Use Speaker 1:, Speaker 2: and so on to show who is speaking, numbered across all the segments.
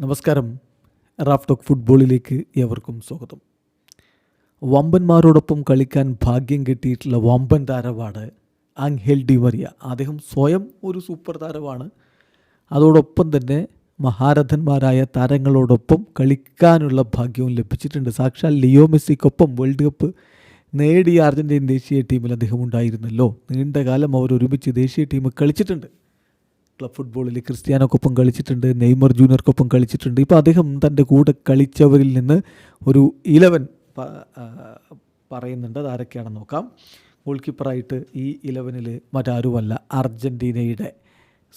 Speaker 1: നമസ്കാരം. Raf talk ഫുട്ബോളിലേക്ക് ഏവർക്കും സ്വാഗതം. വമ്പന്മാരോടൊപ്പം കളിക്കാൻ ഭാഗ്യം കിട്ടിയിട്ടുള്ള വമ്പൻ താരമാണ് ആങ്ഹെൽ ഡിമറിയ അദ്ദേഹം സ്വയം ഒരു സൂപ്പർ താരമാണ്. അതോടൊപ്പം തന്നെ മഹാരഥന്മാരായ താരങ്ങളോടൊപ്പം കളിക്കാനുള്ള ഭാഗ്യവും ലഭിച്ചിട്ടുണ്ട്. സാക്ഷാൽ ലിയോ മെസ്സിക്കൊപ്പം വേൾഡ് കപ്പ് നേടിയ അർജന്റീൻ ദേശീയ ടീമിൽ അദ്ദേഹം ഉണ്ടായിരുന്നല്ലോ. നീണ്ടകാലം അവർ ഒരുമിച്ച് ദേശീയ ടീം കളിച്ചിട്ടുണ്ട്. ക്ലബ് ഫുട്ബോളിൽ ക്രിസ്ത്യാനോക്കൊപ്പം കളിച്ചിട്ടുണ്ട് നെയ്മർ ജൂനിയർക്കൊപ്പം കളിച്ചിട്ടുണ്ട്. ഇപ്പോൾ അദ്ദേഹം തന്റെ കൂടെ കളിച്ചവരിൽ നിന്ന് ഒരു ഇലവൻ പറയുന്നുണ്ട്. അതാരൊക്കെയാണെന്ന് നോക്കാം. ഗോൾ കീപ്പറായിട്ട് ഈ ഇലവനിൽ മറ്റാരുമല്ല അർജന്റീനയുടെ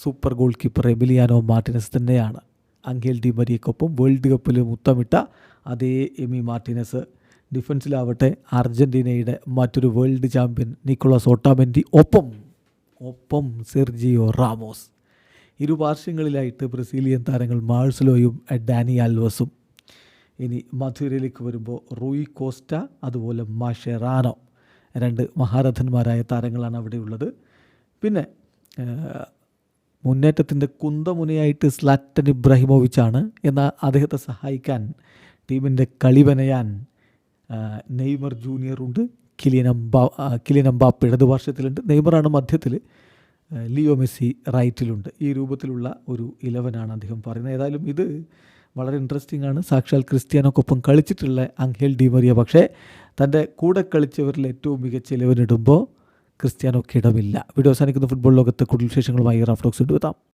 Speaker 1: super goal keeper Emiliano Martinez തന്നെയാണ്. അങ്കേൽ ഡി മരിയക്കൊപ്പം വേൾഡ് കപ്പിൽ മുത്തമിട്ട അതേ എമി മാർട്ടിനസ്. ഡിഫൻസിലാവട്ടെ അർജന്റീനയുടെ മറ്റൊരു വേൾഡ് ചാമ്പ്യൻ നിക്കോളസ് ഓട്ടാമെന്റി ഒപ്പം ഒപ്പം സെർജിയോ റാമോസ്. ഇരു പാർശ്വങ്ങളിലായിട്ട് ബ്രസീലിയൻ താരങ്ങൾ മാഴ്സലോയും ഡാനി ആൽവസും. ഇനി മധുരയിലേക്ക് വരുമ്പോൾ റൂയി കോസ്റ്റ അതുപോലെ മാഷെറാനോ. രണ്ട് മഹാരഥന്മാരായ താരങ്ങളാണ് അവിടെ ഉള്ളത് പിന്നെ മുന്നേറ്റത്തിന്റെ കുന്തമുനയായിട്ട് സ്ലാറ്റൻ ഇബ്രാഹിമോവിച്ചാണ്. എന്നാൽ അദ്ദേഹത്തെ സഹായിക്കാൻ ടീമിന്റെ കളിവനയാൻ നെയ്മർ ജൂനിയറുണ്ട്. കിലിയൻ അംബാ കിലിയൻ അമ്പാപ്പ് ഇടതുപാർശ്വത്തിലുണ്ട് നെയ്മറാണ് മധ്യത്തിൽ ലിയോ മെസ്സി റൈറ്റിലുണ്ട്. ഈ രൂപത്തിലുള്ള ഒരു ഇലവനാണ് അദ്ദേഹം പറയുന്നത്. ഏതായാലും ഇത് വളരെ ഇൻട്രസ്റ്റിംഗ് ആണ്. സാക്ഷാൽ ക്രിസ്ത്യാനോക്കൊപ്പം കളിച്ചിട്ടുള്ള അങ്കേൽ ഡിമറിയ പക്ഷേ തന്റെ കൂടെ കളിച്ചവരിൽ ഏറ്റവും മികച്ച ഇലവനിടുമ്പോൾ ക്രിസ്ത്യാനോക്ക് ഇടമില്ല. വീഡിയോ അവസാനിക്കുന്ന ഫുട്ബോൾ ലോകത്തെ കൂടുതൽ വിശേഷങ്ങളുമായി റാഫ്ലോക്സ് എത്താം.